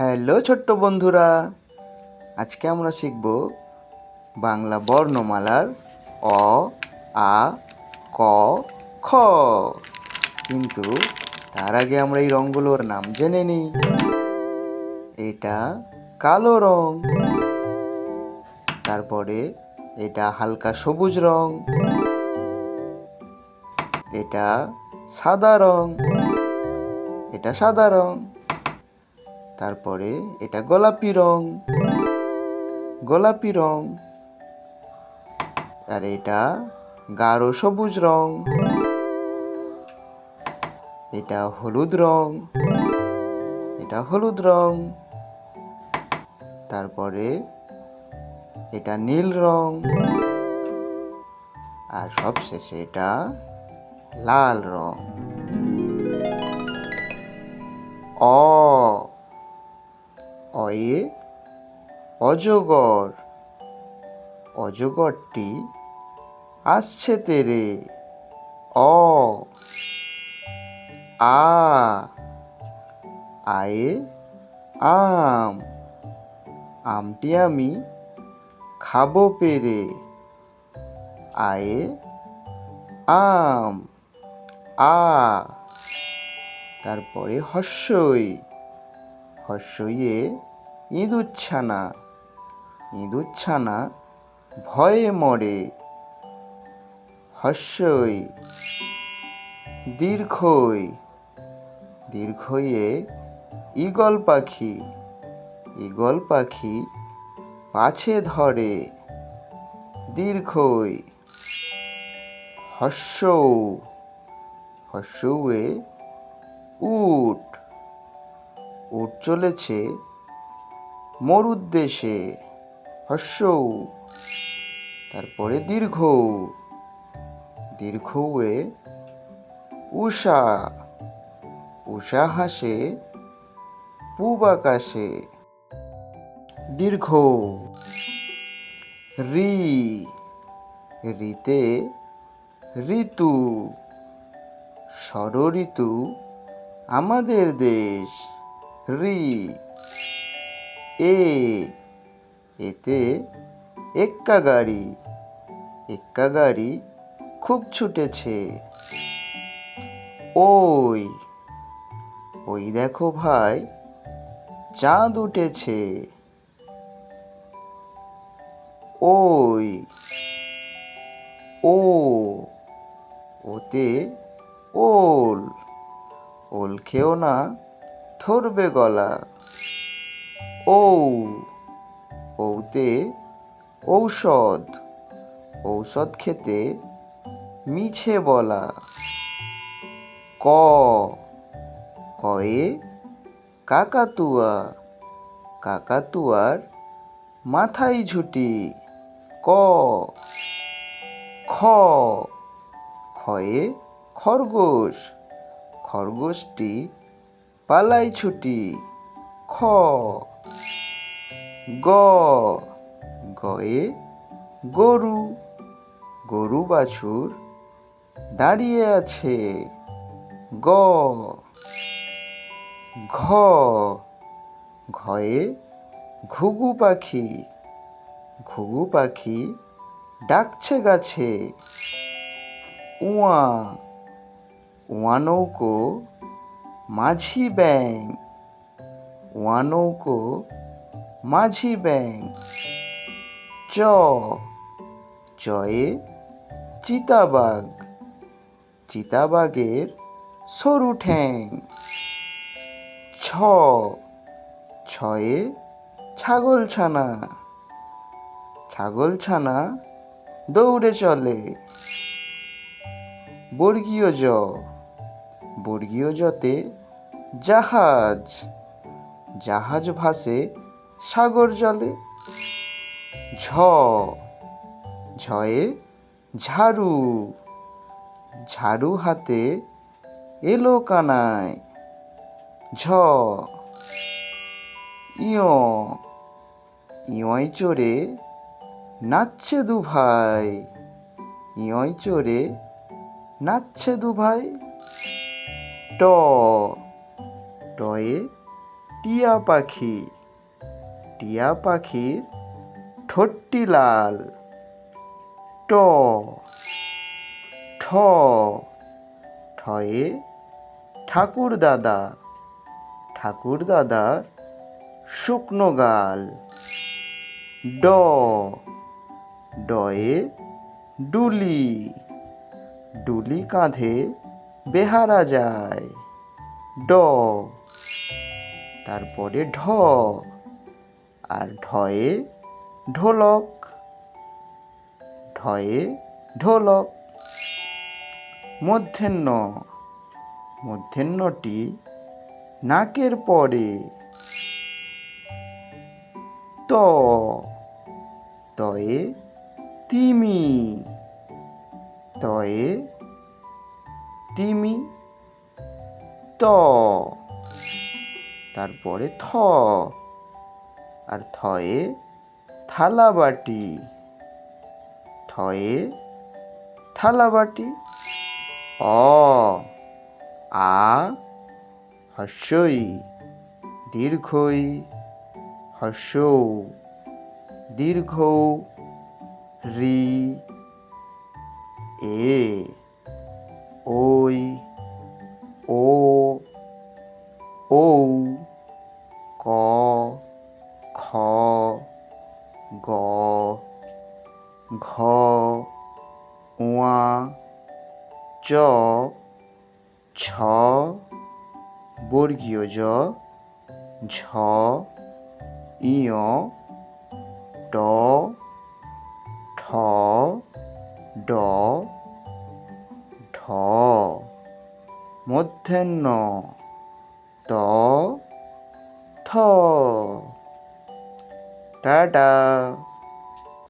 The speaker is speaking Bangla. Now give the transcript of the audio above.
হ্যালো ছোট্ট বন্ধুরা, আজকে আমরা শিখব বাংলা বর্ণমালার অ, আ, ক, খ। কিন্তু তার আগে আমরা এই রঙগুলোর নাম জেনে নিই। এটা কালো রং, তারপরে এটা হালকা সবুজ রং, এটা সাদা রং, এটা সাদা রং। তারপরে এটা গোলাপি রং। গোলাপি রং। আর এটা গাঢ় সবুজ রং। এটা হলুদ রং। এটা হলুদ রং। তারপরে এটা নীল রং। আর সবশেষে এটা লাল রং। অ অয়ে অজগর। অজগরটি আসছে তেরে। অ। আ। আয়ে আম। আমটি আমি খাব পেরে। আয়ে আম। আ। তারপরে হস্যই। হস্যইয়ে ইঁদুচ্ছানা ইঁদুচ্ছানা ভয়ে মরে। হস্যই দীর্ঘই, দীর্ঘইয়ে ঈগল পাখি ঈগল পাখি পাছে ধরে। দীর্ঘই হস্য হস্যউয়ে উট উট চলেছে। মোর মরুদ্দেশে হস্য তারপরে দীর্ঘ দীর্ঘয়ে উষা। উষা হাসে, পূব আকাশে। দীর্ঘ রি। রিতে ঋতু। ষড় ঋতু আমাদের দেশ। রি। এ। এতে এক্কা গাড়ি। এক্কা গাড়ি খুব ছুটেছে। ওই। ওই দেখো ভাই, চাঁদ উঠেছে। ওই। ও। ওতে ওল। ওল খেও না। ধরবে গলা। ও ওতে ঔষধ। ঔষধ খেতে মিছে বলা। ক কয়ে কাকাতুয়া। কাকাতুয়ার মাথায় ঝুটি। ক খ খয়ে খরগোশ। খরগোশটি পালাই ছুটি। খ। গ। গয়ে গরু। গরু বাছুর দাঁড়িয়ে আছে। গ। ঘ। ঘয়ে ঘুঘু পাখি। ঘুঘু পাখি ডাকছে গাছে। উয়া। উয়া নৌকো মাঝি ব্যাং ওয়ানৌকো মাঝি ব্যাং চ। চয়ে চিতাবাঘ। চিতাবাঘের সরু ঠ্যাং। ছ। ছয়ে ছাগলছানা। ছাগলছানা দৌড়ে চলে। বর্গীয় জ। বর্গীয় জতে জাহাজ। জাহাজ ভাসে সাগর জলে। ঝ। ঝয়ে ঝাড়ু। ঝাড়ু হাতে এলো কানায়। ঝ। ইয়। চড়ে নাচছে দু ভাই ইয়য় চড়ে নাচছে দু ভাই ট। টয়ে টিয়া পাখি। টিয়া পাখির ঠোঁটটি লাল। ট ঠ। ঠয়ে ঠাকুর দাদা। ঠাকুর দাদার শুকনো গাল। ড। ডয়ে ডুলি। ডুলি কাঁধে বেহারা যায়। ড। তারপরে ঢ। আর ঢয়ে ঢোলক। ঢয়ে ঢোলক। মধ্যাহ্ন। মধ্যাহ্নটি নাকের পরে। ত। তয়ে তিমি। তয়ে তিমি। ত। তারপরে থ। আর থয়ে থালাবাটি। থয়ে থালাবাটি। অ, আ, হস্যই, দীর্ঘই, হস্যৌ, দীর্ঘ, রি, এ ওই চ ছ বর্গীয় জ ঝ ইয় ট ঠ ড ঢ মধ্যাহ্ন ত থ। টাটা।